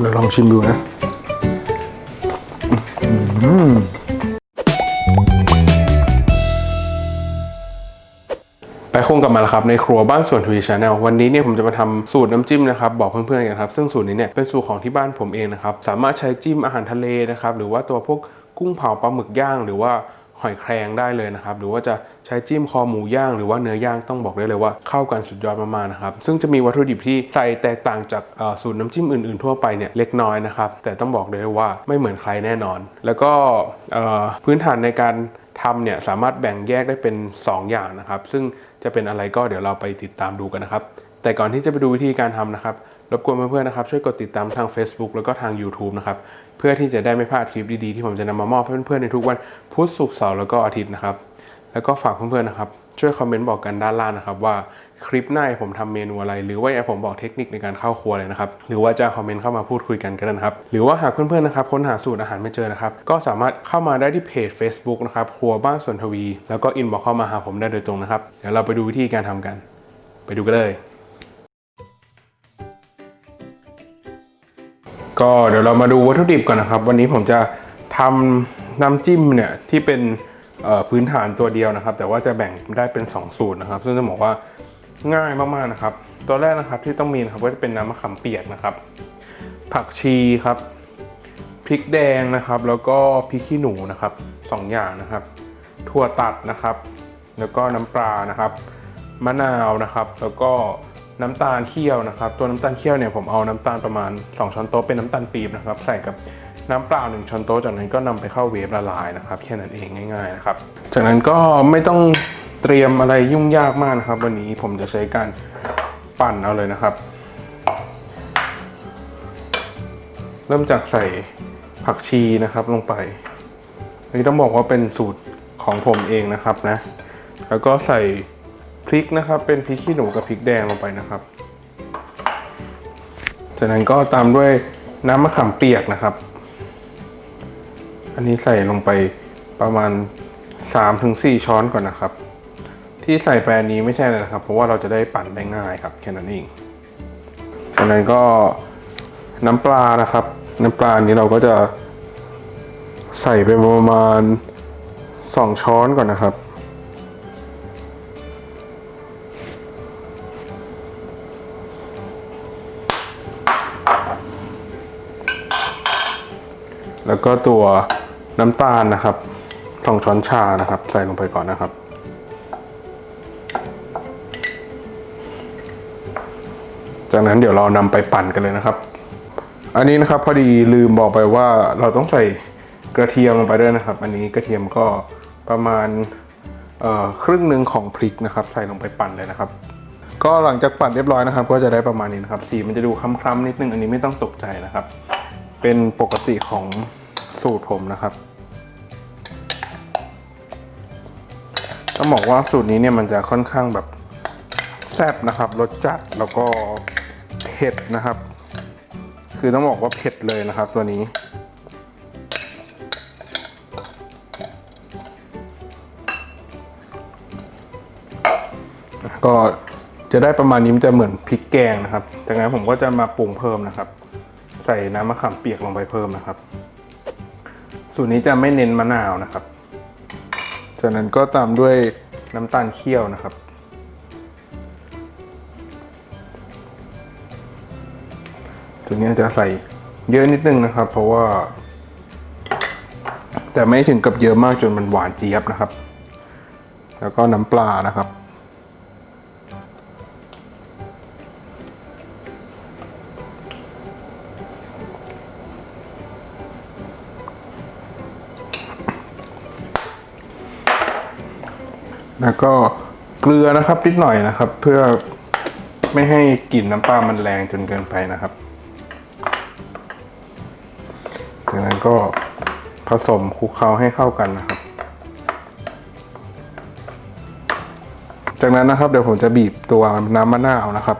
เดี๋ยวลองชิมดูนะไปคงกลับมาแล้วครับในครัวบ้านสวนทวีชาแนลวันนี้เนี่ยผมจะมาทำสูตรน้ำจิ้มนะครับบอกเพื่อนๆกันครับซึ่งสูตรนี้เนี่ยเป็นสูตรของที่บ้านผมเองนะครับสามารถใช้จิ้มอาหารทะเลนะครับหรือว่าตัวพวกกุ้งเผาปลาหมึกย่าง หรือว่า หอยแครงได้เลยนะครับ หรือว่าจะใช้จิ้มคอหมูย่างหรือว่าเนื้อย่างต้องบอกได้เลยว่าเข้ากันสุดยอดมากๆนะครับ ซึ่งจะมีวัตถุดิบที่ใส่แตกต่างจากสูตรน้ำจิ้มอื่นๆทั่วไปเนี่ยเล็กน้อยนะครับ แต่ต้องบอกเลยว่าไม่เหมือนใครแน่นอน แล้วก็พื้นฐานในการทำเนี่ยสามารถแบ่งแยกได้เป็น 2 อย่างนะครับ ซึ่งจะเป็นอะไรก็เดี๋ยวเราไปติดตามดูกันนะครับ แต่ก่อนที่จะไปดูวิธีการทำนะครับรบกวนเพื่อนๆนะครับช่วยกดติดตามทาง Facebook แล้วก็ทาง YouTube นะครับ เพื่อที่จะได้ไม่พลาดคลิปดีๆ ที่ผมจะนำมามอบให้เพื่อนๆในทุกวันพุธศุกร์เสาร์แล้วก็อาทิตย์นะครับ แล้วก็ฝากเพื่อนๆนะครับช่วยคอมเมนต์บอกกันด้านล่างนะครับว่าคลิปหน้าผมทำเมนูอะไร หรือว่าอยากผมบอกเทคนิคในการเข้าครัวเลยนะครับหรือว่าจะคอมเมนต์เข้ามาพูดคุยกันก็ได้นะครับหรือว่าหากเพื่อนๆนะครับค้นหาสูตรอาหารไม่เจอนะครับก็สามารถเข้ามาได้ที่เพจ Facebook นะครับครัวบ้านสวนทวี แล้วก็อินบอกเข้ามาหาผมได้โดยตรงนะครับเดี๋ยวเราไปดูวิธีการทำกัน ไปดูกันเลย ก็เดี๋ยวเรามาดูวัตถุดิบก่อนนะครับ วันนี้ผมจะทำน้ำจิ้มเนี่ยที่เป็นพื้นฐานตัวเดียวนะครับ แต่ว่าจะแบ่งได้เป็น 2 สูตรนะครับ ซึ่งจะบอกว่าง่ายมากๆนะครับ ตัวแรกนะครับที่ต้องมีนะครับก็จะเป็นน้ำมะขามเปียกนะครับ ผักชีครับพริกแดงนะครับ แล้วก็พริกขี้หนูนะครับสองอย่างนะครับ ถั่วตัดนะครับ แล้วก็น้ำปลานะครับ มะนาวนะครับ แล้วก็ น้ำตาลเคี่ยวนะครับ ตัวน้ำตาลเคี่ยวเนี่ยผมเอาน้ำตาลประมาณ 2 ช้อนโต๊ะเป็นน้ำตาลปี๊บนะครับ ใส่กับน้ำเปล่า1ช้อนโต๊ะจากนั้นก็นำไปเข้าเวฟละลายนะครับแค่นั้นเองง่ายๆนะครับ จากนั้นก็ไม่ต้องเตรียมอะไรยุ่งยากมากนะครับ วันนี้ผมจะใช้การปั่นเอาเลยนะครับ เริ่มจากใส่ผักชีนะครับลงไปอันนี้ต้องบอกว่าเป็นสูตรของผมเองนะครับนะ แล้วก็ใส่ พริกนะครับเป็นพริกขี้หนูกับพริกแดงลงไปนะครับ จากนั้นก็ตามด้วยน้ำมะขามเปียกนะครับ อันนี้ใส่ลงไปประมาณ 3-4 ช้อนก่อนนะครับ ที่ใส่ไปอันนี้ไม่ใช่เลยนะครับ เพราะว่าเราจะได้ปั่นได้ง่ายครับแค่นั้นเอง จากนั้นก็น้ำปลานะครับ น้ำปลาอันนี้เราก็จะใส่ไปประมาณ 2 ช้อนก่อนนะครับ แล้วก็ตัวน้ำตาลนะครับสองช้อนชานะครับ ใส่ลงไปก่อนนะครับ จากนั้นเดี๋ยวเรานำไปปั่นกันเลยนะครับ อันนี้นะครับพอดีลืมบอกไปว่าเราต้องใส่กระเทียมลงไปด้วยนะครับ อันนี้กระเทียมก็ประมาณครึ่งหนึ่งของพริกนะครับ ใส่ลงไปปั่นเลยนะครับ ก็หลังจากปั่นเรียบร้อยนะครับ ก็จะได้ประมาณนี้นะครับ สีมันจะดูคล้ำๆนิดนึง อันนี้ไม่ต้องตกใจนะครับ เป็นปกติของ สูตรผมนะครับ ต้องบอกว่าสูตรนี้เนี่ยมันจะค่อนข้างแบบแซ่บนะครับรสจัดแล้วก็เผ็ดนะครับ คือต้องบอกว่าเผ็ดเลยนะครับตัวนี้ก็จะได้ประมาณนี้มันจะเหมือนพริกแกงนะครับ จากนั้นผมก็จะมาปรุงเพิ่มนะครับ ใส่น้ำมะขามเปียกลงไปเพิ่มนะครับ สูตรนี้จะไม่เน้นมะนาวนะครับ จากนั้นก็ตามด้วยน้ำตาลเคี่ยวนะครับตัวนี้จะใส่เยอะนิดนึงนะครับ เพราะว่า แต่ไม่ถึงกับเยอะมากจนมันหวานเจี๊ยบนะครับ แล้วก็น้ำปลานะครับ แล้วก็เกลือนะครับนิดหน่อยนะครับ เพื่อไม่ให้กลิ่นน้ำปลามันแรงจนเกินไปนะครับ จากนั้นก็ผสมคลุกเคล้าให้เข้ากันนะครับ จากนั้นนะครับเดี๋ยวผมจะบีบตัวน้ำมะนาวนะครับ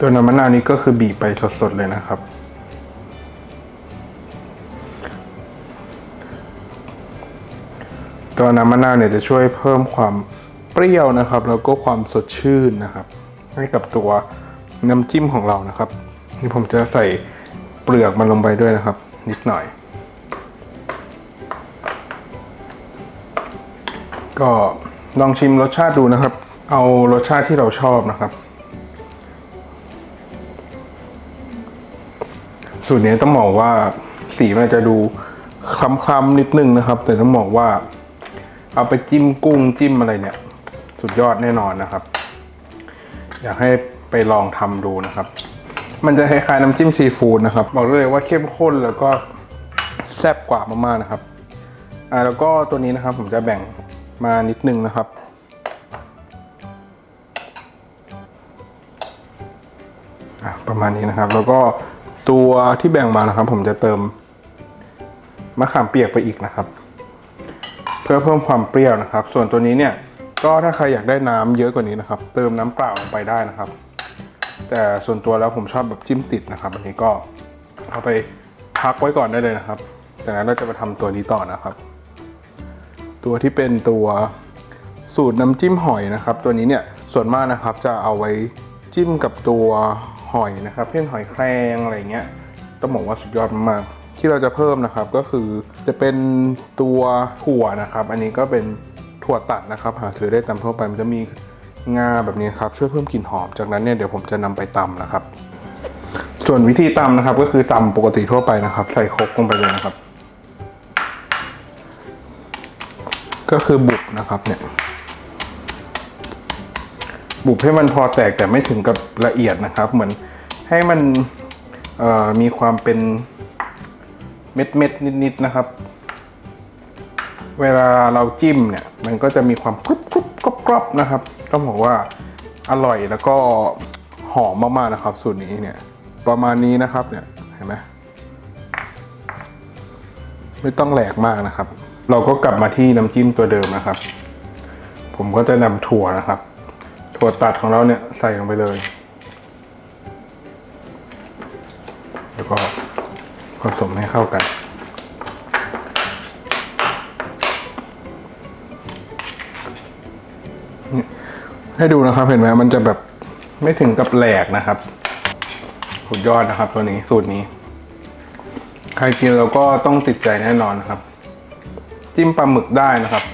ตัวน้ำมะนาวนี้ก็คือบีบไปสดๆเลยนะครับ ตัวน้ำมะนาวเนี่ยจะช่วยเพิ่มความเปรี้ยวนะครับ แล้วก็ความสดชื่นนะครับ ให้กับตัวน้ำจิ้มของเรานะครับ นี่ผมจะใส่เปลือกมันลงไปด้วยนะครับ นิดหน่อย ก็ลองชิมรสชาติดูนะครับ เอารสชาติที่เราชอบนะครับ สูตรนี้ต้องบอกว่าสีมันจะดูคล้ำๆนิดนึงนะครับ แต่ต้องบอกว่า เอาไปจิ้มกุ้งจิ้มอะไรเนี่ย สุดยอดแน่นอนนะครับ อยากให้ไปลองทำดูนะครับ มันจะคล้ายๆน้ำจิ้มซีฟู้ดนะครับ บอกเลยว่าเข้มข้นแล้วก็แซ่บกว่ามากๆนะครับอ่าแล้วก็ตัวนี้นะครับผมจะแบ่งมานิดนึงนะครับอะประมาณนี้นะครับ แล้วก็ตัวที่แบ่งมานะครับ ผมจะเติมมะขามเปียกไปอีกนะครับ พื่อเพิ่มความเปรี้ยวนะครับ ส่วนตัวนี้เนี่ยก็ถ้าใครอยากได้น้ำเยอะกว่านี้นะครับ เติมน้ำเปล่าลงไปได้นะครับ แต่ส่วนตัวแล้วผมชอบแบบจิ้มติดนะครับ อันนี้ก็เอาไปพักไว้ก่อนได้เลยนะครับ จากนั้นเราจะมาทำตัวนี้ต่อนะครับ ตัวที่เป็นตัวสูตรน้ำจิ้มหอยนะครับ ตัวนี้เนี่ยส่วนมากนะครับจะเอาไว้จิ้มกับตัวหอยนะครับเช่นหอยแครงอะไรเงี้ยต้องบอกว่าสุดยอดมากๆ ที่เราจะเพิ่มนะครับก็คือจะเป็นตัวถั่วนะครับ อันนี้ก็เป็นถั่วตัดนะครับ หาซื้อได้ตามทั่วไปมันจะมีงาแบบนี้ครับช่วยเพิ่มกลิ่นหอมจากนั้นเนี่ยเดี๋ยวผมจะนำไปตำนะครับ ส่วนวิธีตำนะครับก็คือตำปกติทั่วไปนะครับ ใส่ครกลงไปเลยนะครับ ก็คือบุบนะครับเนี่ยบุบให้มันพอแตกแต่ไม่ถึงกับละเอียดนะครับ เหมือนให้มันมีความเป็น เม็ดเม็ดๆนิดๆนะครับ เวลาเราจิ้มเนี่ยมันก็จะมีความกรุบกรุบกรอบกรอบนะครับ ต้องบอกว่าอร่อยแล้วก็หอมมากๆนะครับ สูตรนี้เนี่ยประมาณนี้นะครับเนี่ยเห็นไหมไม่ต้องแหลกมากนะครับ เราก็กลับมาที่น้ำจิ้มตัวเดิมนะครับ ผมก็จะนำถั่วนะครับ ถั่วตัดของเราเนี่ยใส่ลงไปเลย ผสมให้เข้ากัน ให้ดูนะครับเห็นไหมมันจะแบบไม่ถึงกับแหลกนะครับสุดยอดนะครับตัวนี้สูตรนี้ ใครกินแล้วก็ต้องติดใจแน่นอนนะครับ จิ้มปลาหมึกได้นะครับ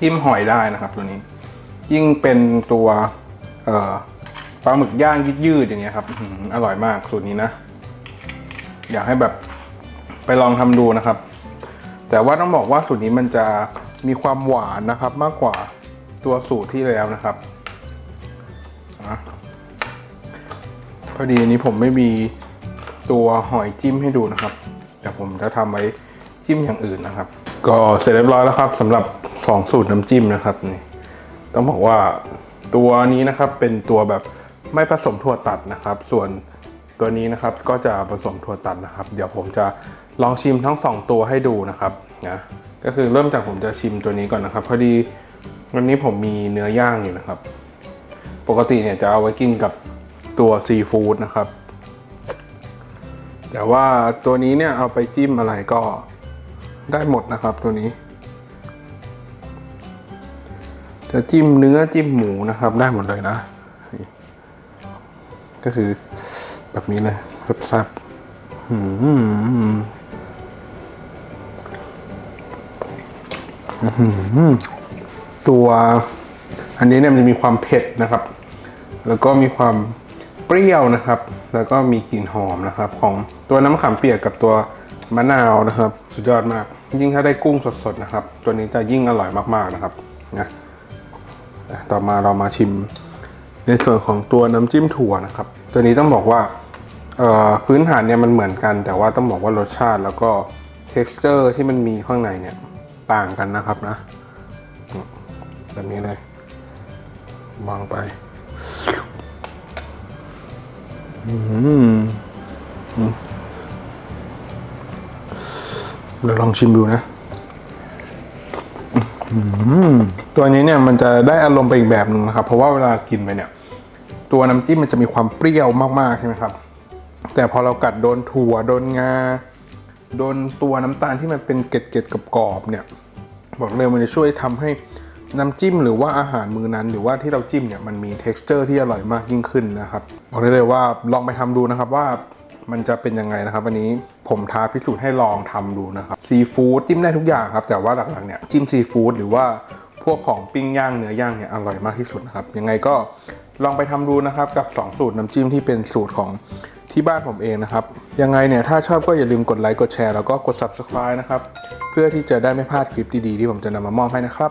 จิ้มหอยได้นะครับ ตัวนี้ ยิ่งเป็นตัวปลาหมึกย่างยืดๆอย่างเงี้ยครับอร่อยมากสูตรนี้นะ อยากให้แบบไปลองทำดูนะครับ แต่ว่าต้องบอกว่าสูตรนี้มันจะมีความหวานนะครับ มากกว่าตัวสูตรที่แล้วนะครับอพอดีอันนี้ผมไม่มีตัวหอยจิ้มให้ดูนะครับเดี๋ยวผมจะทำไว้จิ้มอย่างอื่นนะครับ ก็เสร็จเรียบร้อยแล้วครับสำหรับ 2 สูตรน้ำจิ้มนะครับนี่ต้องบอกว่าตัวนี้นะครับเป็นตัวแบบไม่ผสมถั่วตัดนะครับ ส่วน ตัวนี้นะครับก็จะผสมถั่วตัดนะครับ เดี๋ยวผมจะลองชิมทั้ง 2 ตัวให้ดูนะครับนะก็คือเริ่มจากผมจะชิมตัวนี้ก่อนนะครับ พอดีวันนี้ผมมีเนื้อย่างอยู่นะครับ ปกติเนี่ยจะเอาไว้กินกับตัวซีฟู้ดนะครับ แต่ว่าตัวนี้เนี่ยเอาไปจิ้มอะไรก็ได้หมดนะครับตัวนี้ จะจิ้มเนื้อจิ้มหมูนะครับได้หมดเลยนะ ก็คือ แบบนี้เลยแซ่บอืมอื้อหือตัวอันนี้เนี่ยมันจะมีความเผ็ดนะครับ แล้วก็มีความเปรี้ยวนะครับ แล้วก็มีกลิ่นหอมนะครับ ของตัวน้ำขามเปียกกับตัวมะนาวนะครับ สุดยอดมาก ยิ่งถ้าได้กุ้งสดๆนะครับ ตัวนี้จะยิ่งอร่อยมากๆนะครับนะต่อมาเรามาชิมในส่วนของตัวน้ำจิ้มถั่วนะครับ ตัวนี้ต้องบอกว่า พื้นฐานเนี่ยมันเหมือนกัน แต่ว่าต้องบอกว่ารสชาติแล้วก็ texture ที่มันมีข้างในเนี่ยต่างกันนะครับนะ แบบนี้เลยวางไปอืมเดี๋ยวลองชิมดูนะตัวนี้เนี่ยมันจะได้อารมณ์ไปอีกแบบหนึ่งนะครับ เพราะว่าเวลากินไปเนี่ย ตัวน้ำจิ้มมันจะมีความเปรี้ยวมากๆใช่ไหมครับ แต่พอเรากัดโดนถั่วโดนงา โดนตัวน้ำตาลที่มันเป็นเกล็ดๆกับกรอบๆเนี่ยบอกเลยมันจะช่วยทำให้น้ำจิ้มหรือว่าอาหารมือนั้น หรือว่าที่เราจิ้มเนี่ยมันมี t e x t อร์ที่อร่อยมากยิ่งขึ้นนะครับบอกได้เลยว่าลองไปทำดูนะครับว่ามันจะเป็นยังไงนะครับวันนี้ผมท้าพิสูจน์ให้ลองทำดูนะครับซีฟู้ดจิ้มได้ทุกอย่างครับ แต่ว่าหลักๆเนี่ยจิ้มซีฟู้ดหรือว่าพวกของปิ้งย่างเนื้อย่างเนี่ยอร่อยมากที่สุดนะครับยังไงก็ลองไปทำดูนะครับกับ 2 สูตรน้ำจิ้มที่เป็นสูตรของ ที่บ้านผมเองนะครับ ยังไงเนี่ยถ้าชอบก็อย่าลืมกดไลค์กดแชร์แล้วก็กด subscribe นะครับ เพื่อที่จะได้ไม่พลาดคลิปดีๆที่ผมจะนำมามอบให้นะครับ